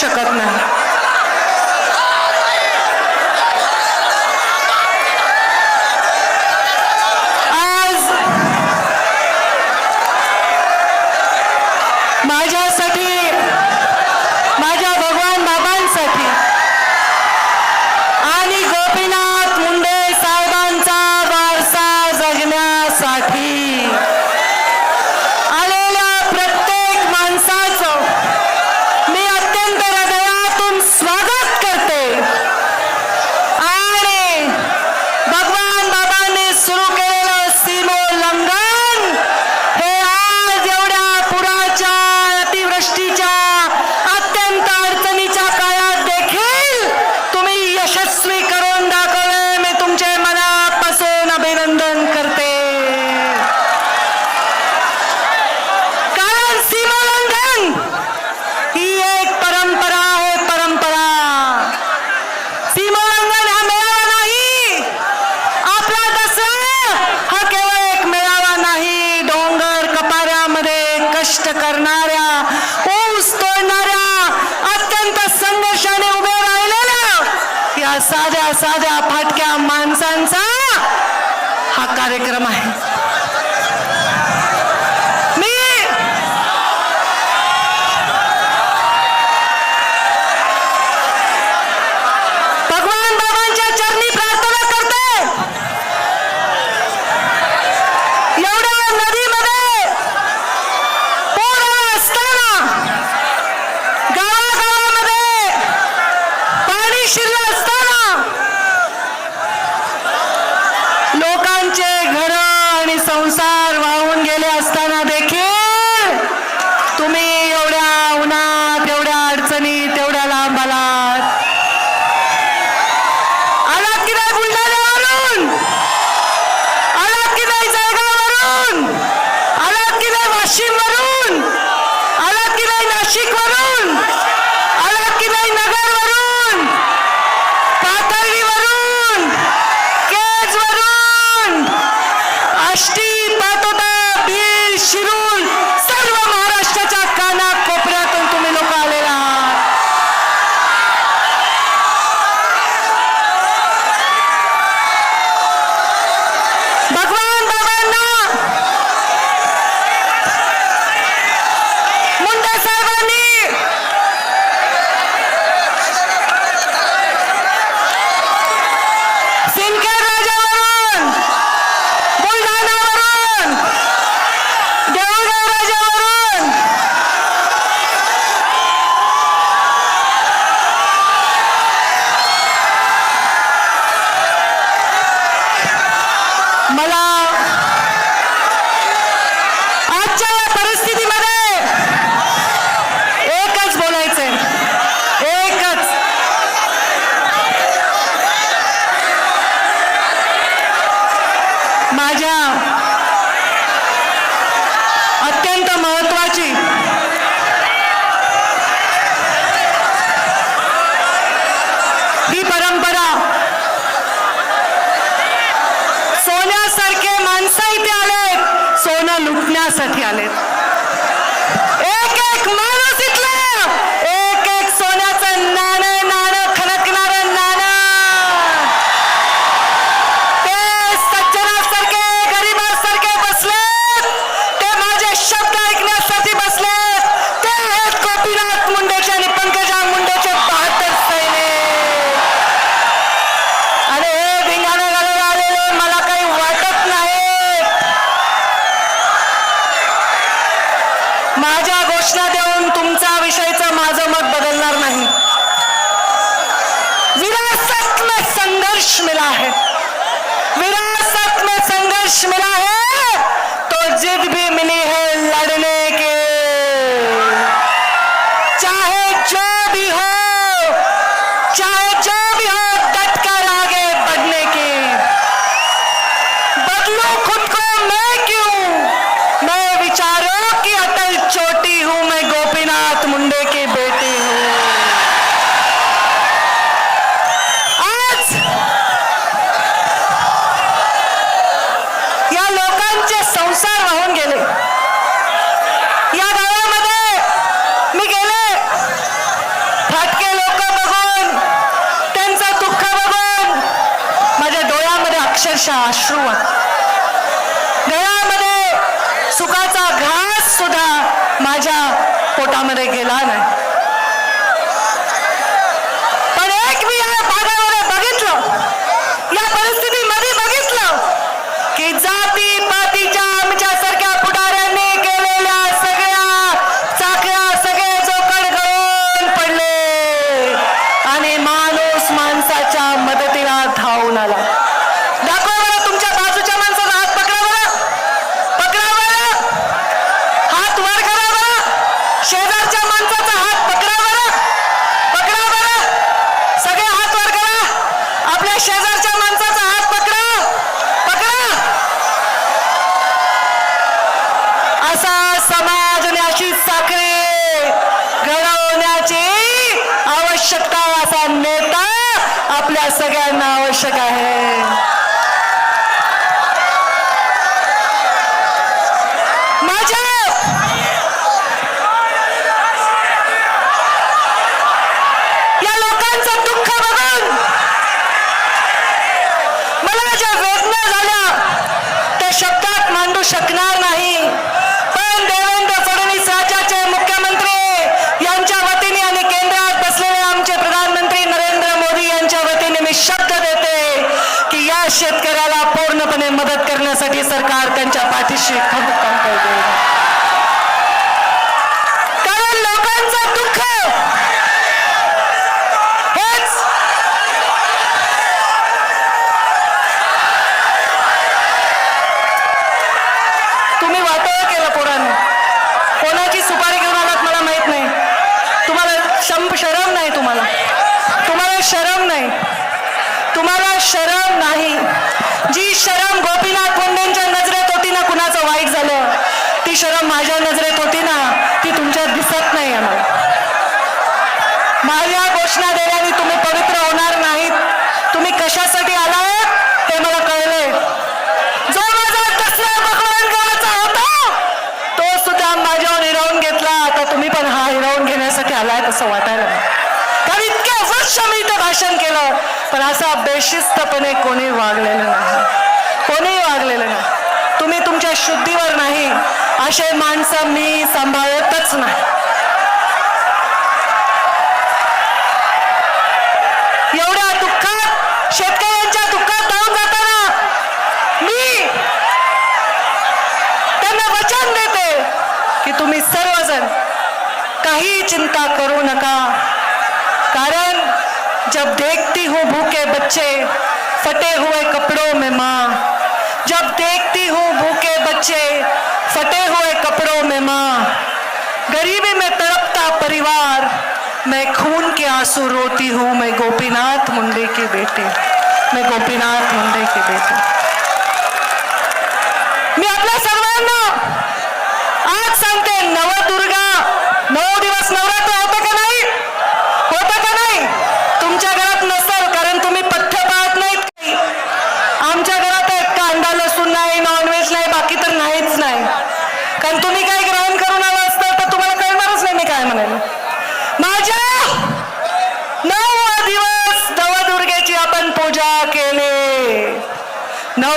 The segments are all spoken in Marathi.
शकत नाही. आज माझ्यासाठी माझ्या भगवान बाबांसाठी आणि गोपीनाथ मुंडे साहेबांचा वारसा जगण्यासाठी साध्या साध्या फाटक्या माणसांचा हा कार्यक्रम आहे. कशासाठी आलेत एक एक माणूस इथला एक एक सोन्याचं नाणं नाणं खणकणारं नाणं ते सज्जनासारखे गरिबासारखे बसलेत ते माझे शब्द ऐकण्यासाठी बसलेत ते आहेत गोपीनाथ मुंडेचे आणि पंकजा मुंडेचे बहात्तर सैनिक आणि हे धिंगाणा घालायला आलेले मला काही वाटत नाही माझ्या घोषणा देऊन तुमचा विषयचं माझं मत बदलणार नाही विरासत में संघर्ष मिला है। विरासत में संघर्ष मिला है। तो जिद भी मिली है लड़ने के चाहे जो भी हो चाहे जो भी हो डट कर आगे बढ़ने की बदलू खुद को मैं क्यों मैं विचारों की अटल चोटी हूं मैं गोपीनाथ मुंडे की बेटी हूं आज या लोकांचे संसार वाहून गेले या गावामध्ये मी गेले फाटके लोक बघून त्यांचं दुःख बघून माझ्या डोळ्यामध्ये अक्षरशः अश्रू आले. सुखाचा घास सुद्धा माझ्या पोटामध्ये गेला नाही पण एक मी या भागामध्ये बघितलं या परिस्थितीमध्ये बघितलं की जाती पातीच्या आमच्यासारख्या पुढाऱ्यांनी केलेल्या सगळ्या चाकऱ्या सगळे जोकड गळून पडले आणि माणूस माणसाच्या मदतीला धावून आला दाखवा बरं तुमच्या बाजूच्या माणसाचा हात पकडा बरं पकडा बरं हात वर करा बरं शेजारच्या माणसाचा हात पकडा बरं पकडा बरं सगळे हात वर करा आपल्या शेजारच्या माणसाचा हात पकडा पकडा असा समाज आणि अशी साखळी घडवण्याची आवश्यकता असा नेता आपल्या सगळ्यांना आवश्यक आहे माझ्या या लोकांचं दुःख बघून. मला ज्या वेदना झाल्या त्या शब्दात मांडू शकणार नाही. पण देवेंद्र फडणवीस राज्याचे मुख्यमंत्री यांच्या वतीने आणि केंद्रात बसलेले आमचे प्रधानमंत्री नरेंद्र मोदी यांच्या वतीने मी शब्द देते की या शेतकऱ्याला पूर्णपणे मदत करण्यासाठी सरकार त्यांच्या पाठीशी खंबीरपणे करेल. कारण लोकांचं दुःख हेच तुम्ही वाटोळ केलं पोरांनी कोणाची सुपारी घेऊन आलात मला माहीत नाही तुम्हाला शम शरम नाही तुम्हाला तुम्हाला शरम नाही तुम्हाला शरम नाही. जी शरम गोपीनाथ मुंडेंच्या नजरेत होती ना कुणाचं वाईट झालं? ती शरम माझ्या नजरेत होती ना ती तुमच्यात दिसत नाही आम्हाला. माझ्या घोषणा देण्याने तुम्ही पवित्र होणार नाहीत. तुम्ही कशासाठी आलाय? ते मला कळलंय. जो माझा दसरा होता तो सुद्धा माझ्यावर हिरावून घेतला. आता तुम्ही पण हा हिरावून घेण्यासाठी आलाय असं वाटायला कारण इतक्या वर्ष मी इथं भाषण केलं. पण असा बेशिस्तपणे कोणी वागलेलं नाही. कोणी वागलेलं नाही. तुम्ही तुमच्या शुद्धीवर नाही. असे माणसं मी सांभाळतच नाही. एवढ्या दुःखात शेतकऱ्यांच्या दुःखात धावून जाताना मी त्यांना वचन देते की तुम्ही सर्वजण काही चिंता करू नका. कारण जब देखती हूँ भूखे बच्चे फटे हुए कपड़ों में माँ, जब देखती हूँ भूखे बच्चे फटे हुए कपड़ों में माँ, गरीबी में तड़पता परिवार, मैं खून के आँसू रोती हूँ, मैं गोपीनाथ मुंडे की बेटी, मैं गोपीनाथ मुंडे की बेटी। मैं अपना सर्वान आज सांगते नवदुर्गा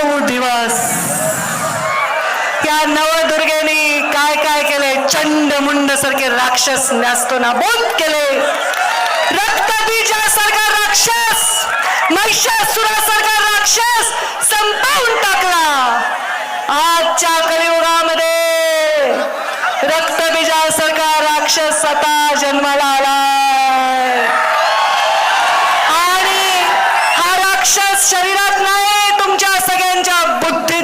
नऊ दिवस. त्या नवदुर्गेने काय काय केले चंड मुंड सारखे राक्षस न्यास्तो बोध केले. रक्तबीजासारखा राक्षस महिषासुरासारखा राक्षस संपवून टाकला. आजच्या कलियुगामध्ये रक्तबीजासारखा राक्षस आता जन्माला आला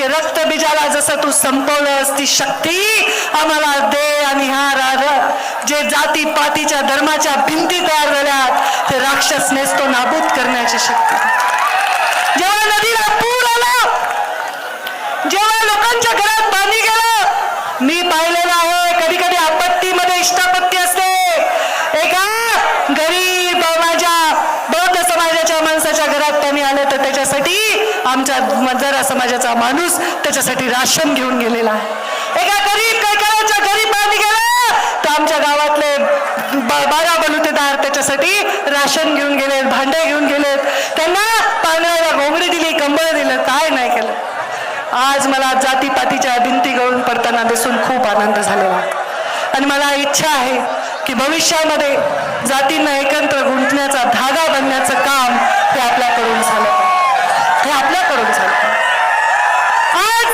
की रक्तबीजाला जसं तू संपवलंस ती शक्ती आम्हाला दे आणि हा जे जाती पातीच्या धर्माच्या भिंती तयार झाल्या ते राक्षस नेसतो नाबूद करण्याची शक्ती. जेव्हा नदीला पूर आला जेव्हा लोकांच्या घरात पाणी गेलं मी पाहिलेलं आहे कधी कधी आपत्तीमध्ये इष्टापत्ती असते. एका गरीब माझ्या बौद्ध समाजाच्या माणसाच्या घरात पाणी आलं तर त्याच्यासाठी आमच्या मजारा समाजाचा माणूस त्याच्यासाठी राशन घेऊन गेलेला आहे. एका गरीब कैकाराच्या घरी पाणी गेलं. तर आमच्या गावातले बारा बलुतेदार त्याच्यासाठी राशन घेऊन गेलेत भांडे घेऊन गेलेत. त्यांना पाण्याला घोंगडी दिली कंबळ दिलं काय नाही केलं. आज मला जातीपातीच्या भिंती गळून पडताना दिसून खूप आनंद झालेला आणि मला इच्छा आहे की भविष्यामध्ये जातींना एकत्र गुंतण्याचा धागा बनण्याचं काम हे आपल्याकडून झालं पाहिजे. हे आपल्याकडून झालं पाहिजे. आज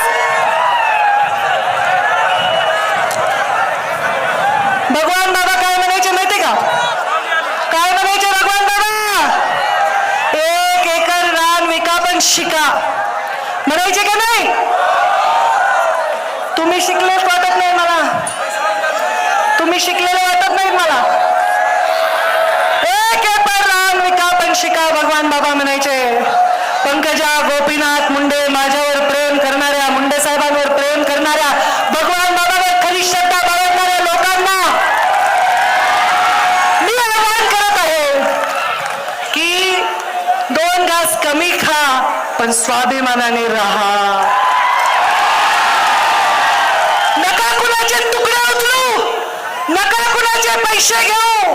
भगवान बाबा काय म्हणायचे माहिती का काय म्हणायचे भगवान बाबा एक एकर रान विका पण शिका. म्हणायचे का नाही? तुम्ही शिकलेच वाटत नाही मला. तुम्ही शिकलेले वाटत नाही मला. एक लहान विका पण शिका भगवान बाबा म्हणायचे. पंकजा गोपीनाथ मुंडे माझ्यावर प्रेम करणाऱ्या मुंडे साहेबांवर प्रेम करणाऱ्या भगवान बाबावर खरी श्रद्धा बाळगणाऱ्या लोकांना मी आवाहन करत आहे की दोन घास कमी खा पण स्वाभिमानाने राहा. नका कुणाचे तुकडे उचलू. नका कुणाचे पैसे घेऊ.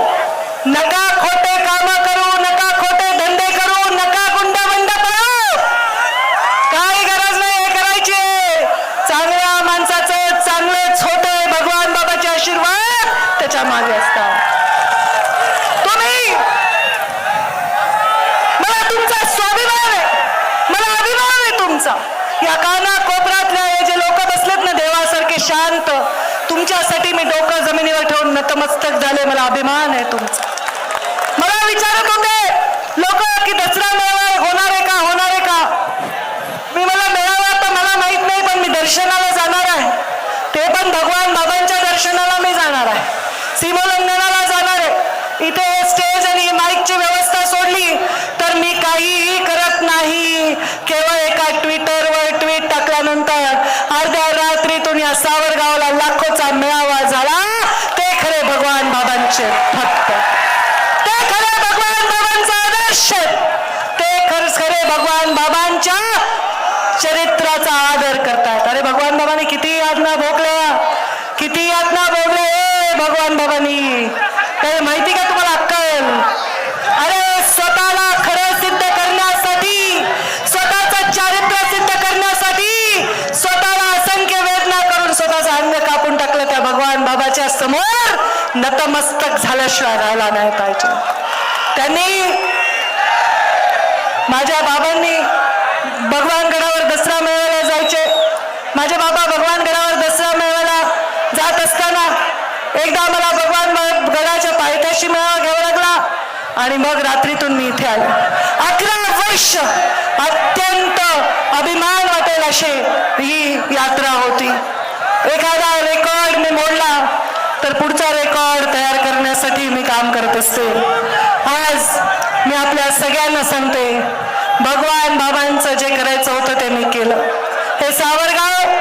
नका खोटे काम करू नका खोटे धंदे करू नका गुंडाबंड करू काही गरज नाही हे करायची चांगल्या माणसाचं चांगलेच होते भगवान बाबाचे आशीर्वाद त्याच्यामागे असतात तुम्ही मला तुमचा स्वाभिमान आहे मला अभिमान आहे तुमचा या काना कोपऱ्यातल्या हे जे लोक बसलेत ना देवासारखे शांत तुमच्यासाठी मी डोकं जमिनीवर ठेवून नतमस्तक झाले मला अभिमान आहे तुमचा. मला विचारत होते लोक की दसरा मेळावा होणार आहे का? होणार आहे का? मी मला मेळावा तर मला माहीत नाही पण मी दर्शनाला जाणार आहे. ते पण भगवान बाबांच्या दर्शनाला मी जाणार आहे. सीमोल्लंघनाला इथे स्टेज आणि माईकची व्यवस्था सोडली तर मी काहीही करत नाही. केवळ एका ट्विटरवर ट्विट टाकल्यानंतर अर्ध्या रात्रीतून या सावरगावला लाखोचा मेळावा झाला. ते खरे भगवान बाबांचे भक्त. ते खरे भगवान बाबांचा आदर्श. ते खरंच खरे भगवान बाबांच्या चरित्राचा आदर करतात. अरे भगवान बाबांनी किती यातना भोगल्या? किती यातना भोगल्या? भगवान बाबांनी. काही माहिती का तुम्हाला अक्कल? अरे स्वतःला खरं सिद्ध करण्यासाठी स्वतःच चारित्र्य सिद्ध करण्यासाठी स्वतःला असंख्य वेदना करून स्वतःचं अंग कापून टाकलं त्या भगवान बाबाच्या समोर नतमस्तक झाल्याशिवाय राहायला नाही पाहिजे. त्यांनी माझ्या बाबांनी भगवान गडावर दसरा मेळायला जायचे. माझे बाबा भगवान गडावर दसरा मेळायला जात असताना एकदा मला भगवान ब- मेळावा घ्यावा लागला. आणि मग रात्रीतून मी इथे आलो. अकरा वर्ष अत्यंत अभिमान वाटेल अशी ही यात्रा होती. एखादा रेकॉर्ड मी मोडला तर पुढचा रेकॉर्ड तयार करण्यासाठी मी काम करत असते. आज मी आपल्या सगळ्यांना सांगते भगवान बाबांचं जे करायचं होतं ते मी केलं. हे सावरगाव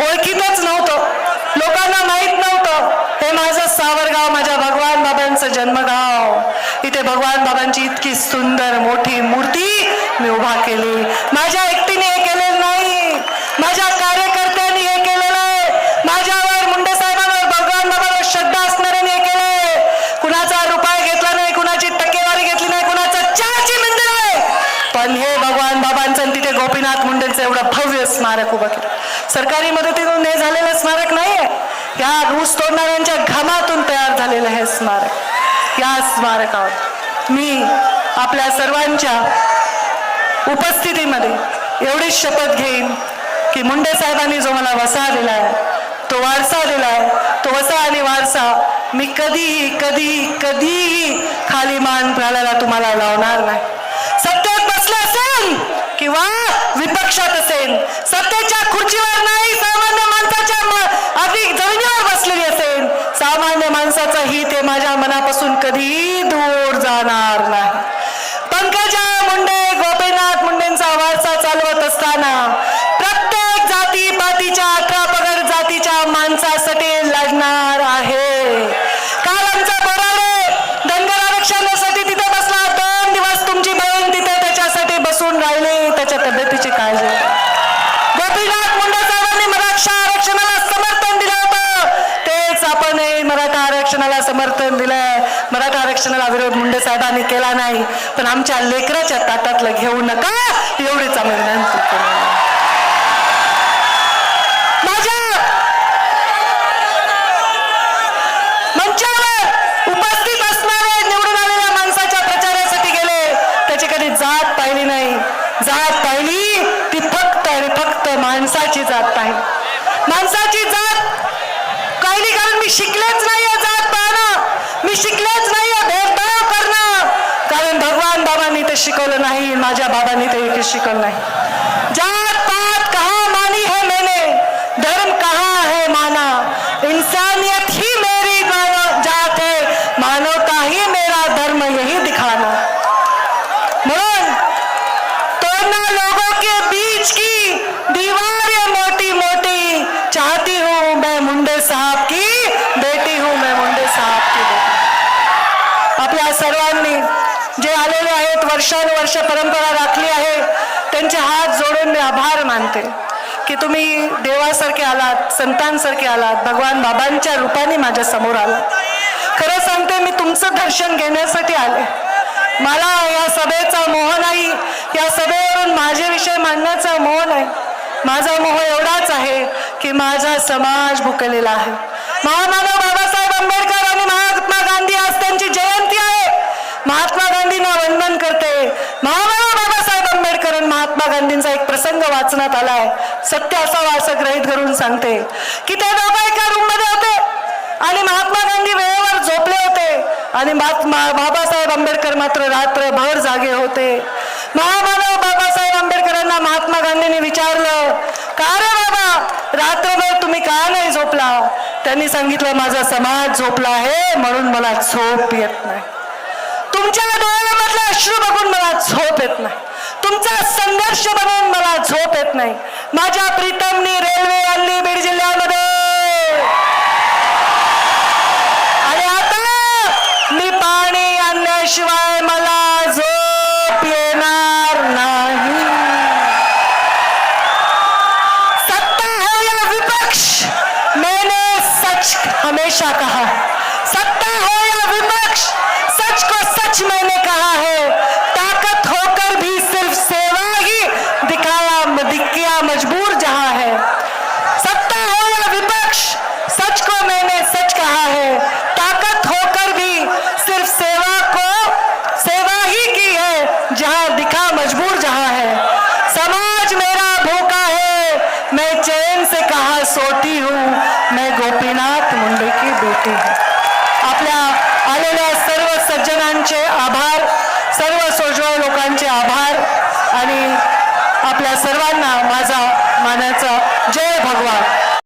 ओळखीतच नव्हतं. लोकांना माहीत नव्हतं. हे माझं सावरगाव माझ्या भगवान बाबांचं जन्मगाव. इथे भगवान बाबांची इतकी सुंदर मोठी मूर्ती मी उभा केली. माझ्या एकटीने हे केलेलं नाही. माझ्या कार्यकर्त्यांनी हे केलेलं आहे. माझ्यावर मुंडे साहेबांवर भगवान बाबांवर श्रद्धा असणाऱ्यांनी हे केलंय कुणाचा रुपये घेतला नाही कुणाची टक्केवारी घेतली नाही कुणाचं चहाची मंदिर आहे पण हे भगवान बाबांचं तिथे गोपीनाथ मुंडेंचं एवढं भव्य स्मारक उभं केलं. सरकारी मदतीतून हे झालेलं स्मारक या ऊस तोडणाऱ्यांच्या घामातून तयार झालेलं हे स्मारक. या स्मारकावर मी आपल्या सर्वांच्या उपस्थितीमध्ये एवढीच शपथ घेईन की मुंडे साहेबांनी जो मला वसा दिलाय तो वारसा दिलाय तो वसा आणि वारसा मी कधीही कधीही कधीही खाली मान प्राण्याला तुम्हाला लावणार नाही. सत्तेत बसलं असेल किंवा विपक्षात असेल सत्तेच्या खुर्चीवर नाही सामान्य माणसाच्या म- अगदी जमिनीवर बसलेली असेल सामान्य ते माझ्या मनापासून कधीही दूर जाणार नाही पंकजा मुंडे गोपीनाथ मुंडेंचा वारसा चालवत असताना प्रत्येक जाती पातीच्या अठरा पगड जातीच्या माणसासाठी लढणार आहे काल आमचा बोराडे धनगर आरक्षणासाठी तिथे बसला दोन दिवस तुमची बहीण तिथे त्याच्यासाठी बसून राहिली त्याच्या तब्येतीची काळजी गोपीनाथ मुंडे साहेबांनी मराठा आरक्षणाला समर्थन दिलं होतं तेच आपण हे मराठा आरक्षणाला समर्थन दिलंय मराठा आरक्षणाला विरोध मुंडे साहेबांनी केला नाही. पण आमच्या लेकराच्या ताटातलं घेऊ नका. एवढीच आम्ही विनंती करू माझ्या मंचावर उपस्थित असणारे निवडून आलेल्या माणसाच्या प्रचारासाठी गेले त्याची कधी जात पाहिली नाही जात पाहिली ती फक्त आणि फक्त माणसाची जात पाहिली माणसाची जात पाहिली कारण मी शिकलेच नाही जात पाहणं मी शिकलेच नाही भेदभाव करणं कारण भगवान बाबांनी ते शिकवलं नाही माझ्या बाबांनी ते इथे शिकवलं नाही. ज्या पात कहा मानी है मैंने धर्म कहा है माना इंसानियत ही मेरी मानव जात है मानवता ही मेरा धर्म यही दिखाना म्हणून तोड़ना लोगों के बीच की दीवार ये मोटी मोटी चाहती हूँ मैं मुंडे साहब की बेटी हूँ मैं मुंडे साहब की बेटी आपल्या सर्वांनी जे आलेले आहेत वर्षानुवर्ष परंपरा राखली आहे. त्यांचे हात जोडून मी आभार मानते. की तुम्ही देवासारखे आलात संतांसारखे आलात भगवान बाबांच्या रूपाने माझ्यासमोर आलात. खरं सांगते मी तुमचं दर्शन घेण्यासाठी आले. मला या सभेचा मोह नाही. या सभेवरून माझे विषय मांडण्याचा मोह नाही. माझा मोह एवढाच आहे की माझा समाज भुकलेला आहे. महामानव बाबासाहेब आंबेडकर आणि महा गांधी आज त्यांची जयंती आहे महात्मा गांधींना वंदन करते. महामानव बाबासाहेब आंबेडकर आणि महात्मा गांधींचा एक प्रसंग वाचण्यात आलाय. सत्य असावा असं ग्रहित करून सांगते. की ते दोघं एका रूममध्ये होते. आणि महात्मा गांधी वेळेवर झोपले होते. आणि महात्मा बाबासाहेब आंबेडकर मात्र रात्रभर जागे होते. महामानव बाबासाहेब आंबेडकरांना महात्मा गांधींनी विचारलं का रे बाबा रात्रभर तुम्ही का नाही झोपला? त्यांनी सांगितलं माझा समाज झोपला आहे म्हणून मला झोप येत नाही. तुमच्या डोळ्यामधले अश्रू बघून मला झोप येत नाही. तुमचा संघर्ष बघून मला झोप येत नाही. माझ्या प्रीतमनी रेल्वे आणली बीड जिल्ह्यामध्ये. आणि आता मी पाणी आणल्याशिवाय मला झोप येणार नाही. सत्ता है या विपक्ष. मैंने सच हमेशा कहा सत्ता हो या विपक्ष सच को सच मैंने कहा है ताकत होकर भी सिर्फ सेवा ही दिखाया दिखया मजबूर जहां है सत्ता हो या विपक्ष सच को मैंने सच कहा है ताकत होकर भी सिर्फ सेवा को सेवा ही की है जहां दिखा मजबूर जहां है समाज मेरा भूखा आपल्या आलेल्या सर्व सज्जनांचे आभार.